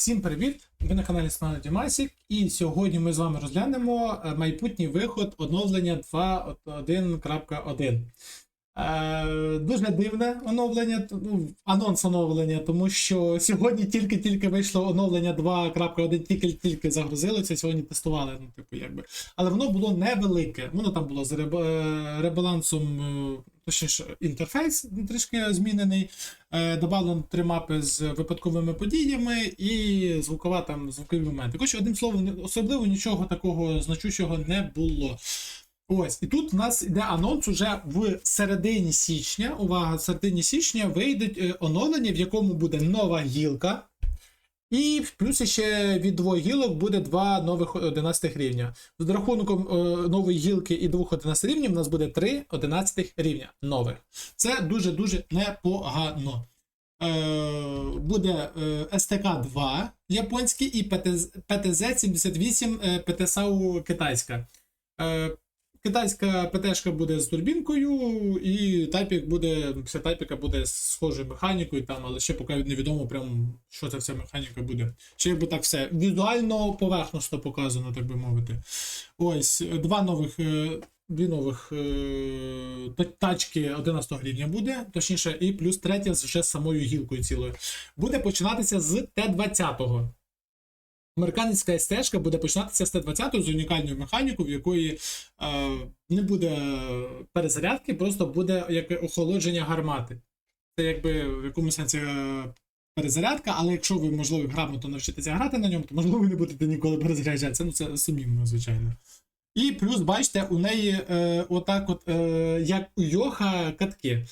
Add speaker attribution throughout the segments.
Speaker 1: Всім привіт! Ви на каналі Смена Дімасік, і сьогодні ми з вами розглянемо е, майбутній виход оновлення 2.1.1. Е, дуже дивне оновлення, ну, анонс оновлення, тому що сьогодні тільки-тільки вийшло оновлення 2.1, тільки-тільки загрузилося, сьогодні тестували, ну, типу, якби. Але воно було невелике. Воно там було з реб- е, ребалансом, е, точніше, інтерфейс трішки змінений. Е, Добавлено три мапи з випадковими подіями і звукова там звукові моменти. Коротше, одним словом, особливо нічого такого значущого не було. Ось, і тут у нас йде анонс уже в середині січня. Увага, в середині січня вийде е, оновлення, в якому буде нова гілка. І плюс ще від двох гілок буде два нових 11 рівня. З рахунком е, нової гілки і двох 11 рівнів у нас буде три 11 рівня нових. Це дуже-дуже непогано. Е, буде е, СТК-2 японський і ПТЗ-78 е, ПТСАУ китайська. Е, Китайська ПТшка буде з турбінкою, і тайпік буде, після тайпіка буде схожою механікою, там, але ще поки невідомо, прям, що це вся механіка буде. Чи якби так все. Візуально поверхностно показано, так би мовити. Ось, два нових. е, Дві нових е, тачки 11 рівня буде, точніше, і плюс третя вже з самою гілкою цілою. Буде починатися з Т-20. Американська стежка буде починатися з Т-20 з унікальною механікою, в якої е, не буде перезарядки, просто буде як охолодження гармати. Це якби в якомусь сенсі е, перезарядка, але якщо ви, можливо, грамотно навчитеся грати на ньому, то можливо ви не будете ніколи перезаряджатися. Ну це сумнівно, звичайно. І плюс, бачите, у неї е, отак, от, е, як у Йоха, катки е,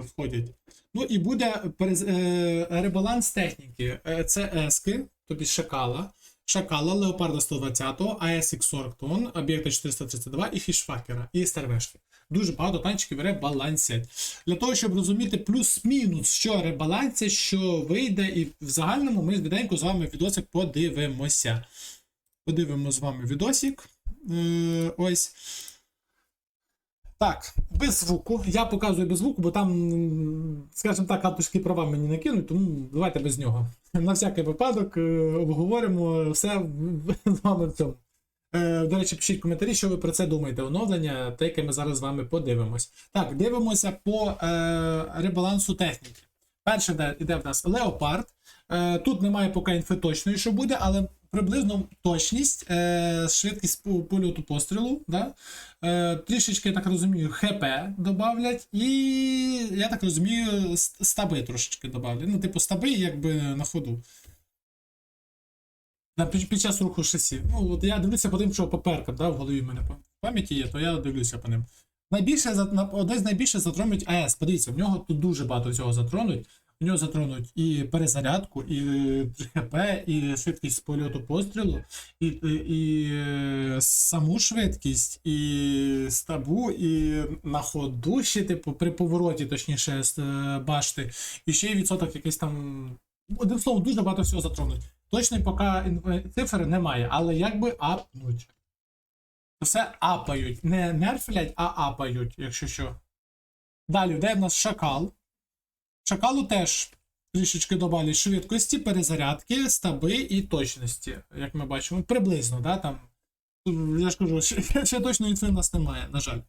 Speaker 1: входять. Ну і буде перез, е, ребаланс техніки. Е, це ески, тобі шакала. Шакала, Леопарда 120, АСХ 40 тонн, об'єкта 432 і фішфакера, і стервешки. Дуже багато танчиків ребалансять. Для того, щоб розуміти плюс-мінус, що ребалансять, що вийде, і в загальному ми швиденько з вами відосик подивимося. Подивимо з вами відосик. Е, ось. Так, без звуку. Я показую без звуку, бо там, скажімо так, авторські права мені накинуть, тому давайте без нього. На всякий випадок е, обговоримо все з вами в цьому. Е, До речі, пишіть коментарі, що ви про це думаєте. Оновлення, те, яке ми зараз з вами подивимось. Так, дивимося по е, ребалансу техніки. Перше йде, в нас Леопард. Е, тут немає поки інфи точної, що буде, але приблизно точність, е, швидкість польоту пострілу. Да? Е, трішечки, я так розумію, ХП добавлять, і я так розумію, стаби трошечки добавлять. Ну, типу, стаби якби на ходу. Під, час руху шасі. Ну, от я дивлюся по тим, що по да, в голові в мене пам'яті є, то я дивлюся по ним. Найбільше одне з найбільше затронуть АЕС. Подивіться, в нього тут дуже багато цього затронуть. У нього затронуть і перезарядку, і ХП, і швидкість польоту пострілу, і, і, е, саму швидкість, і стабу, і на ходу ще, типу, при повороті, точніше, е, башти, і ще й відсоток якийсь там. Одним словом, дуже багато всього затронуть. Точної поки цифри немає, але якби апнуть. Все апають. Не нерфлять, а апають, якщо що. Далі, де в нас шакал. Шакалу теж трішечки додали швидкості, перезарядки, стаби і точності, як ми бачимо. Приблизно, да, там. Я ж кажу, ще, ще точно інфи в нас немає, на жаль.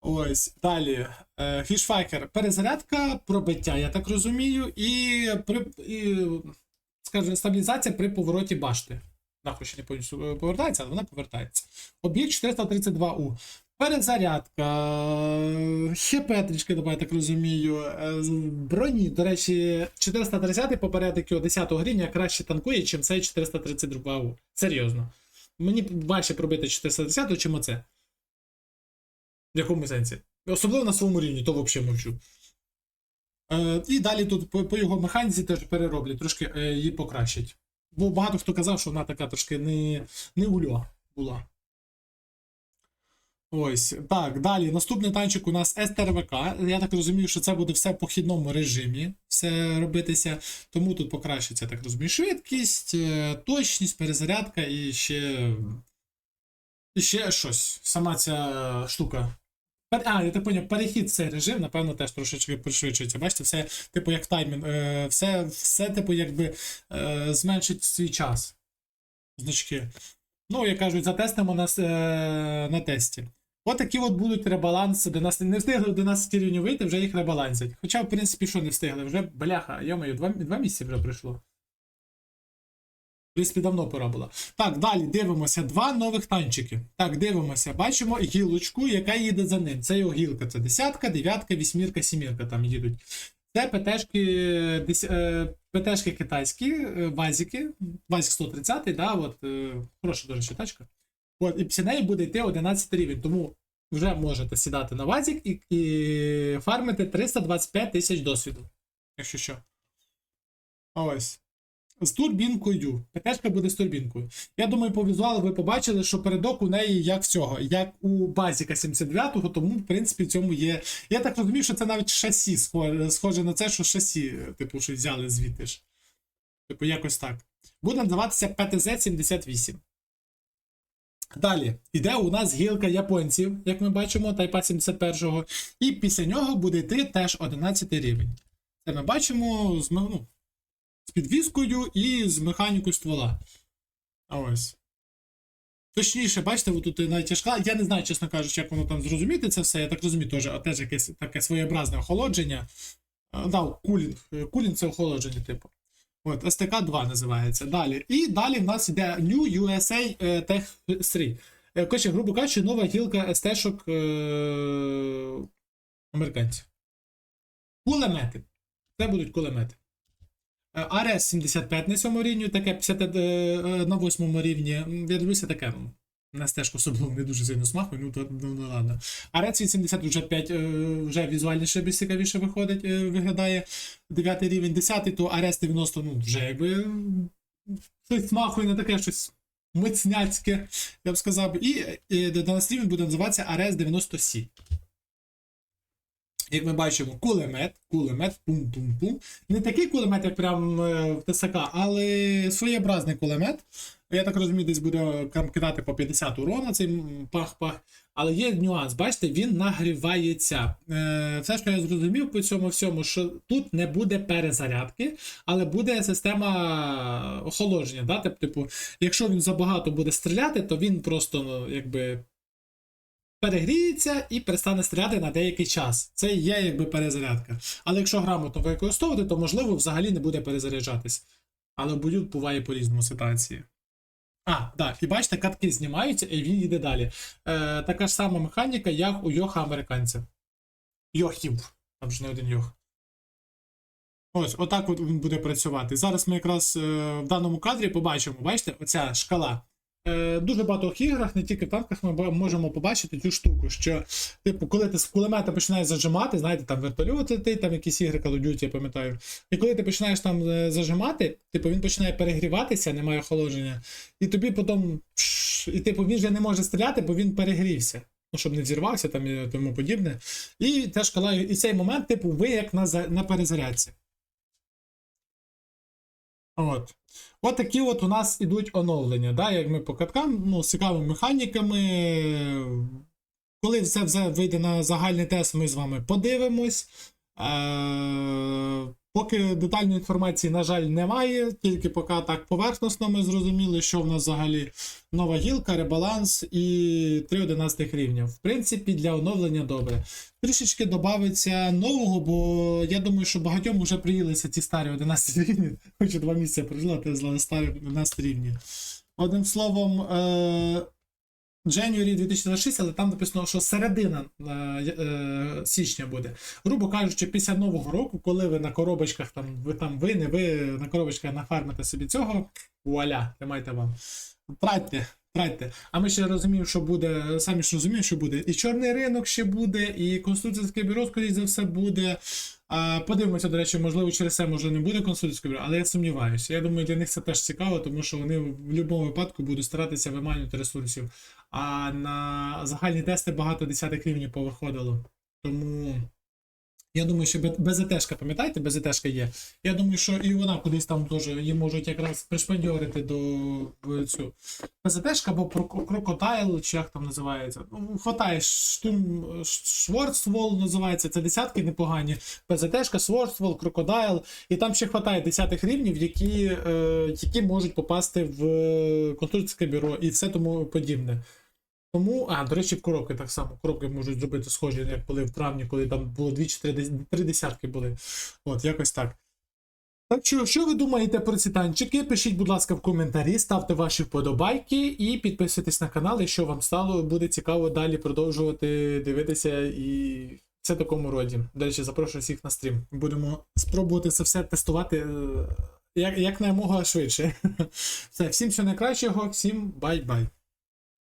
Speaker 1: Ось, далі. Е, Фішфакер. Перезарядка, пробиття, я так розумію, і, при, і скажімо, стабілізація при повороті башти. Нахуй ще не повністю е, повертається, але вона повертається. Об'єкт 432У. Перезарядка. ХП трішки давай, так розумію. е, Броні, до речі, 430 попередник його 10 рівня краще танкує, ніж цей 432У. Серйозно. Мені важче пробити 410, чим оце. В якому сенсі? Особливо на своєму рівні, то взагалі мовчу. Е, і далі тут по, по його механіці теж перероблять, трошки е, її покращать. Бо багато хто казав, що вона така трошки не, не ульо була. Ось, так, далі. Наступний танчик у нас СТРВК. Я так розумію, що це буде все в похідному режимі, все робитися. Тому тут покращиться, так розумію, швидкість, е, точність, перезарядка і ще. І ще щось. Сама ця штука А, я так поняв, перехід цей режим, напевно, теж трошечки пришвидшується. Бачите, все, типу, як таймінг, е, все, все, типу, якби е, зменшить свій час. Значки. Ну, як кажуть, затестимо на, с- е, на тесті. От от будуть ребаланси. До нас не встигли 11 рівнів вийти, вже їх ребалансять. Хоча, в принципі, що не встигли, вже бляха, йомаю, два, два місяці вже пройшло. В принципі, давно пора була. Так, далі дивимося. Два нових танчики. Так, дивимося. Бачимо гілочку, яка їде за ним. Це його гілка. Це десятка, дев'ятка, вісьмірка, сімірка там їдуть. Це ПТшки, е, ПТшки китайські, е, базіки. Базік 130, да, от, е, хороша, речі, тачка. От, і після неї буде йти 11 рівень. Тому вже можете сідати на вазік і, і фармити 325 тисяч досвіду. Якщо що. Ось. З турбінкою. ПТшка буде з турбінкою. Я думаю, по візуалу ви побачили, що передок у неї як в цього, як у базіка 79-го, тому, в принципі, цьому є. Я так розумію, що це навіть шасі схоже на це, що шасі, типу, що взяли звідти ж. Типу, якось так. Буде називатися ПТЗ-78. Далі йде у нас гілка японців, як ми бачимо, тайпа 71-го. І після нього буде йти теж 11 рівень. Це ми бачимо з, ну, з підвіскою і з механікою ствола. А ось. Точніше, бачите, тут найтяжка. Я не знаю, чесно кажучи, як воно там зрозуміти це все. Я так розумію, теж, теж якесь таке своєобразне охолодження. Да, кулінг. Кулінг це охолодження, типу. От, STK-2 називається. Далі. І далі в нас йде New USA е, Tech 3. Е, Коротше, грубо кажучи, нова гілка СТ-шок е- американців. Кулемети. Це будуть кулемети. Е, АРС 75 на 7 рівні, таке 50 е, е, на 8 рівні. Я дивлюся таке. Ну, На стежку особливо не дуже сильно смахує, ну то ну, ну, ладно. АРС 80 вже 5 е, вже візуальніше більш цікавіше виходить, е, виглядає. 9 рівень, 10, то Арес 90, ну вже якби щось смахує на таке щось мицняцьке, я б сказав. І е, 11 рівень буде називатися Арес 90 Сі. Як ми бачимо, кулемет, кулемет, пум-пум-пум. Не такий кулемет, як прям е, в ТСК, але своєобразний кулемет. Я так розумію, десь буде кидати по 50 урона цей пах-пах. Але є нюанс, бачите, він нагрівається. Е, все, що я зрозумів по цьому всьому, що тут не буде перезарядки, але буде система охолодження. Да? Тип- Типу, якщо він забагато буде стріляти, то він просто ну, якби перегріється і перестане стріляти на деякий час. Це є якби перезарядка. Але якщо грамотно використовувати, то можливо взагалі не буде перезаряджатись. Але в бою буває по різному ситуації. А, так, і бачите, катки знімаються, і він йде далі. Е, така ж сама механіка, як у Йоха американця. Йохів. Там ж не один Йох. Ось, отак от він буде працювати. Зараз ми якраз е, в даному кадрі побачимо, бачите, оця шкала. Е, дуже багато іграх, не тільки в танках, ми можемо побачити цю штуку, що, типу, коли ти з кулемета починаєш зажимати, знаєте, там вертольот летить, там якісь ігри Call of Duty, я пам'ятаю. І коли ти починаєш там е, зажимати, типу він починає перегріватися, немає охолодження, і тобі потім. І типу він вже не може стріляти, бо він перегрівся. Ну, щоб не взірвався там і тому подібне. І ця шкала, і цей момент, типу, ви як на, на перезарядці. От. От такі от у нас ідуть оновлення, да, як ми по каткам, ну, з цікавими механіками. Коли це все вийде на загальний тест, ми з вами подивимось. Е, поки детальної інформації, на жаль, немає, тільки поки так поверхносно ми зрозуміли, що в нас взагалі нова гілка, ребаланс і 3 11 рівня. В принципі, для оновлення добре. Трішечки додається нового, бо я думаю, що багатьом вже приїлися ці старі 11 рівні. Хоч два місяці прожила, зла старі 11 рівні. Одним словом, е- January 2026, але там написано, що середина е, е, січня буде. Грубо кажучи, після нового року, коли ви на коробочках, там ви там ви, не ви на коробочках нафармите собі цього, вуаля, тримайте вам. Тратьте, тратьте. А ми ще розуміємо, що буде, самі ж розуміємо, що буде. І чорний ринок ще буде, і конструкторське бюро, скоріш за все, буде. А, подивимося, до речі, можливо, через це може не буде конструкторське бюро, але я сумніваюся. Я думаю, для них це теж цікаво, тому що вони в будь-якому випадку будуть старатися виманювати ресурсів. А на загальні тести багато десятих рівнів повиходило. Тому Я думаю, що БЗТшка, пам'ятаєте, БЗТшка є. Я думаю, що і вона кудись там теж її можуть якраз пришпандьорити до цю БЗТшка або крокотайл, чи як там називається. Ну, хватає штум Шворцвол називається, це десятки непогані. БЗТшка, Шворцвол, крокодайл, і там ще хватає десятих рівнів, які, е, які можуть попасти в конструкторське бюро і все тому подібне. Тому, а, до речі, коробки так само. Коробки можуть зробити схожі, як були в травні, коли там було дві чи три, дес- три десятки були. От, якось так. Так що, що ви думаєте про ці танчики? Пишіть, будь ласка, в коментарі, ставте ваші вподобайки і підписуйтесь на канал, якщо вам стало буде цікаво далі продовжувати дивитися і все такому роді. До речі, запрошую всіх на стрім. Будемо спробувати це все тестувати е, як, як наймога швидше. Все, всім всього найкращого, всім бай-бай.